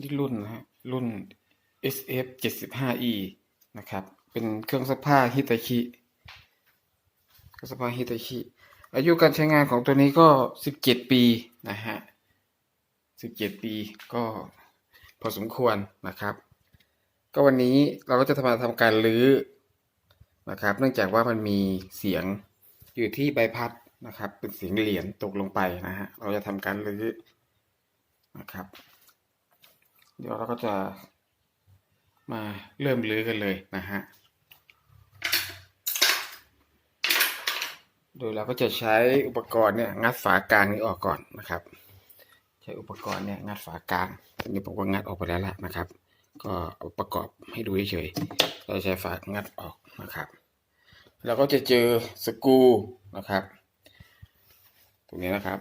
นี่รุ่นนะฮะรุ่น SF 75E นะครับ เป็นเครื่องซักผ้าฮิตาชิเครื่องซักผ้าฮิตาชิอายุการใช้งานของตัวนี้ก็ 17 ปีนะฮะ 17 ปีก็พอสมควรนะครับ ก็วันนี้เราก็จะทำมาทำการรื้อนะครับ เนื่องจากว่ามันมีเสียงอยู่ที่ใบพัดนะครับ เป็นเสียงเหรียญตกลงไปนะฮะ เราจะทำการรื้อนะครับ เดี๋ยวเราก็จะมาเริ่มรื้อกันเลยนะฮะ โดยเราก็จะใช้อุปกรณ์เนี่ยงัดฝากลางนี้ออกก่อนนะครับ ใช้อุปกรณ์เนี่ยงัดฝากลางอันนี้ผมก็งัดออกไปแล้วล่ะนะครับ ก็เอาประกอบให้ดูเฉยๆเราใช้ฝางัดออกนะครับเราก็จะเจอสกรูนะครับตรงนี้นะครับ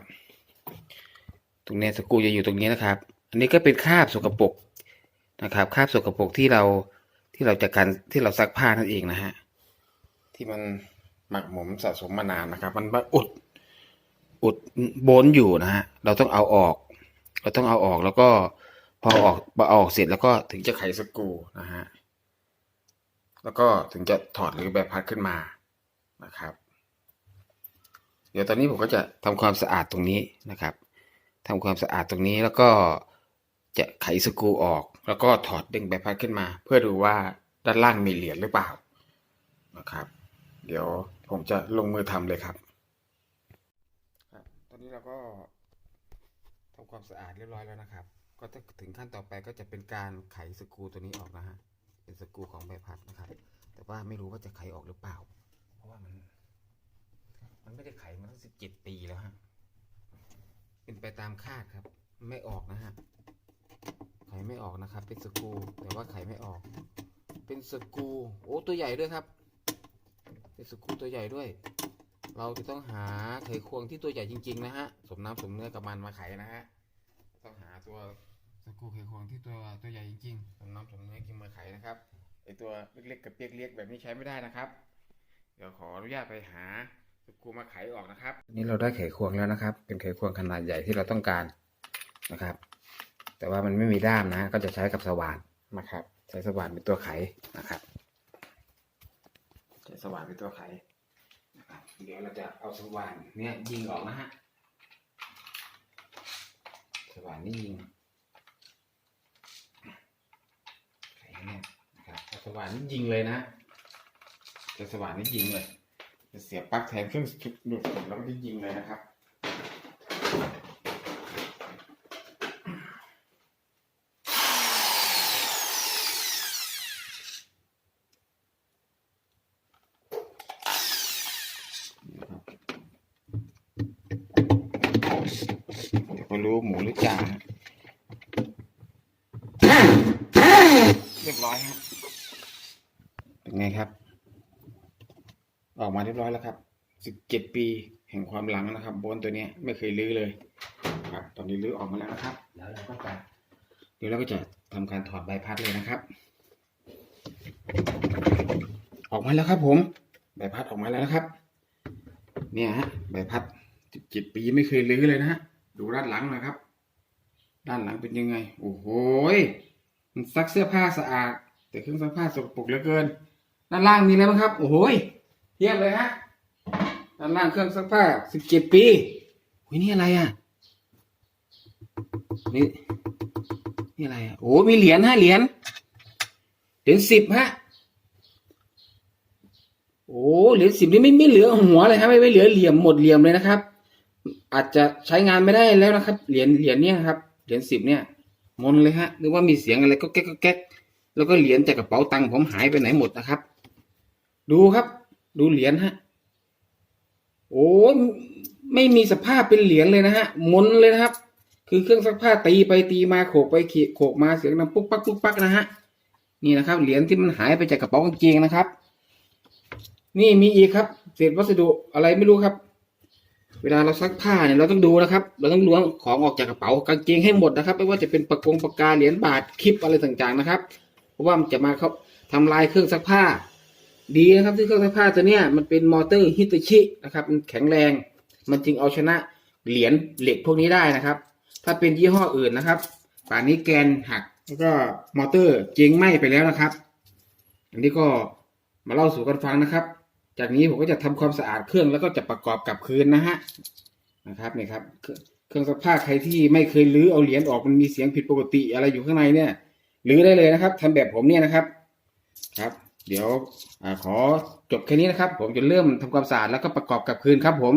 ตรงนี้สกรูจะอยู่ตรงนี้นะครับ อันนี้ก็เป็นคราบสกปรกนะครับคราบสกปรกที่เราที่เราจากการที่เราซักผ้านั่นเองนะฮะที่มันหมักหมมสะสมมานานนะครับ มันมาอุดอุดโบนอยู่นะฮะเราต้องเอาออก เราต้องเอาออกแล้วก็พอออกพอออกเสร็จแล้วก็ถึงจะไขสกรูนะฮะแล้วก็ถึงจะถอดหรือแบพัดขึ้นมานะครับ เดี๋ยวตอนนี้ผมก็จะทำความสะอาดตรงนี้นะครับทำความสะอาดตรงนี้แล้วก็ จะไขสกรูออก แล้วก็ถอดดึงแบพัดขึ้นมา เพื่อดูว่าด้านล่างมีเหรียญหรือเปล่านะครับ เดี๋ยวผมจะลงมือทำเลยครับครับ ตอนนี้เราก็ทำความสะอาดเรียบร้อยแล้วนะครับ ก็จะถึงขั้นต่อไปก็จะเป็นการไขสกรูตัวนี้ออกนะฮะ เป็นสกรูของใบพัดนะครับ แต่ว่าไม่รู้ว่าจะไขออกหรือเปล่า เพราะว่ามัน มันไม่ได้ไขมาตั้งสิบเจ็ดปีแล้วฮะ เป็นไปตามคาดครับ ไม่ออกนะฮะ ไขไม่ออกนะครับ เป็นสกูแต่ว่าไขไม่ออก เป็นสกูโอ้ตัวใหญ่ด้วยครับ เป็นสกูตัวใหญ่ด้วย เราจะต้องหาไขควงที่ตัวใหญ่จริง ๆ นะฮะสมน้ำสมเนื้อกับมันมาไขนะฮะต้องหาตัวสกูไขควงที่ตัวตัวใหญ่จริงๆสมน้ำสมเนื้อกินมาไขนะครับไอตัวเล็กๆกับเปียกเล็กแบบนี้ใช้ไม่ได้นะครับ เดี๋ยวขออนุญาตไปหาสกูมาไขออกนะครับ นี่เราได้ไขควงแล้วนะครับ เป็นไขควงขนาดใหญ่ที่เราต้องการนะครับ แต่ว่ามันไม่มีด้ามนะ ก็จะใช้กับสว่านนะครับ ใช้สว่านเป็นตัวไขนะครับ ใช้สว่านเป็นตัวไขนะครับเดี๋ยวเราจะเอาสว่านเนี่ยยิงออกนะฮะสว่านนี่ยิงไขเนี่ยนะครับสว่านนี่ยิงเลยนะจะสว่านนี่ยิงเลยจะเสียบปลั๊กแทนเครื่องดดูดฝุ่นแล้วก็จะยิงเลยนะครับ เดี๋ยวก็รู้หมูหรือจ่าเรียบร้อยครับเป็นไงครับ ออกมาเรียบร้อยแล้วครับสิบเจ็ดปีแห่งความหลังนะครับโบนตัวเนี้ยไม่เคยลื้อเลยครับ ตอนนี้ลื้อออกมาแล้วนะครับ แล้วเราก็จะเดี๋ยวเราก็จะทำการถอดใบพัดเลยนะครับ ออกมาแล้วครับผมใบพัดออกมาแล้วนะครับ เนี่ยฮะใบพัดสิบเจ็ดปีไม่เคยลื้อเลยนะฮะ ดูด้านหลังนะครับ ด้านหลังเป็นยังไง โอ้โหมันซักเสื้อผ้าสะอาด แต่เครื่องซักผ้าสกปรกเหลือเกิน ด้านล่างมีอะไรบ้างครับ โอ้โหเทียบเลยฮะด้านล่างเครื่องซักผ้าสิบเจ็ดปีหุยนี่อะไรอะนี่นี่อะไรอะโอ้มีเหรียญฮะเหรียญเหรียญสิบฮะโอ้เหรียญสิบนี่ไม่ไม่เหลือหัวเลยครับไม่ไม่เหลือเหลี่ยมหมดเหลี่ยมเลยนะครับ อาจจะใช้งานไม่ได้แล้วนะครับ เหรียญเหรียญเนี่ยครับ เหรียญสิบเนี่ยมนเลยฮะหรือว่ามีเสียงอะไรก็แก๊กก็แก๊กแล้วก็เหรียญจากกระเป๋าตังค์ผมหายไปไหนหมดนะครับ ดูครับ ดูเหรียญฮะ โอ้ไม่มีสภาพเป็นเหรียญเลยนะฮะมนเลยนะครับ คือเครื่องซักผ้าตีไปตีมาโขกไปเขโขกมาเสียงดังปุ๊กปักปุ๊กปักนะฮะนี่นะครับ เหรียญที่มันหายไปจากกระเป๋ากางเกงนะครับ นี่มีอีกครับ เศษวัสดุอะไรไม่รู้ครับ เวลาเราซักผ้าเนี่ยเราต้องดูนะครับ เราต้องล้วงของออกจากกระเป๋ากางเกงให้หมดนะครับ ไม่ว่าจะเป็นปากกงปากกาเหรียญบาทคลิปอะไรต่างๆนะครับ เพราะว่ามันจะมาเขาทำลายเครื่องซักผ้า ดีนะครับที่เครื่องซักผ้าตัวเนี้ยมันเป็นมอเตอร์ฮิตาชินะครับมันแข็งแรง มันจึงเอาชนะเหรียญเหล็กพวกนี้ได้นะครับ ถ้าเป็นยี่ห้ออื่นนะครับ ป่านนี้แกนหักแล้วก็มอเตอร์เจ๊งไหม้ไปแล้วนะครับ อันนี้ก็มาเล่าสู่กันฟังนะครับ จากนี้ผมก็จะทำความสะอาดเครื่องแล้วก็จะประกอบกับคืนนะฮะนะครับนี่ครับ เครื่องซักผ้าใครที่ไม่เคยรื้อเอาเหรียญออกมันมีเสียงผิดปกติอะไรอยู่ข้างในเนี่ยรื้อได้เลยนะครับทำแบบผมเนี่ยนะครับครับ เดี๋ยวอขอจบแค่นี้นะครับ ผมจะเริ่มทำความสะอาดแล้วก็ประกอบกับคืนครับผม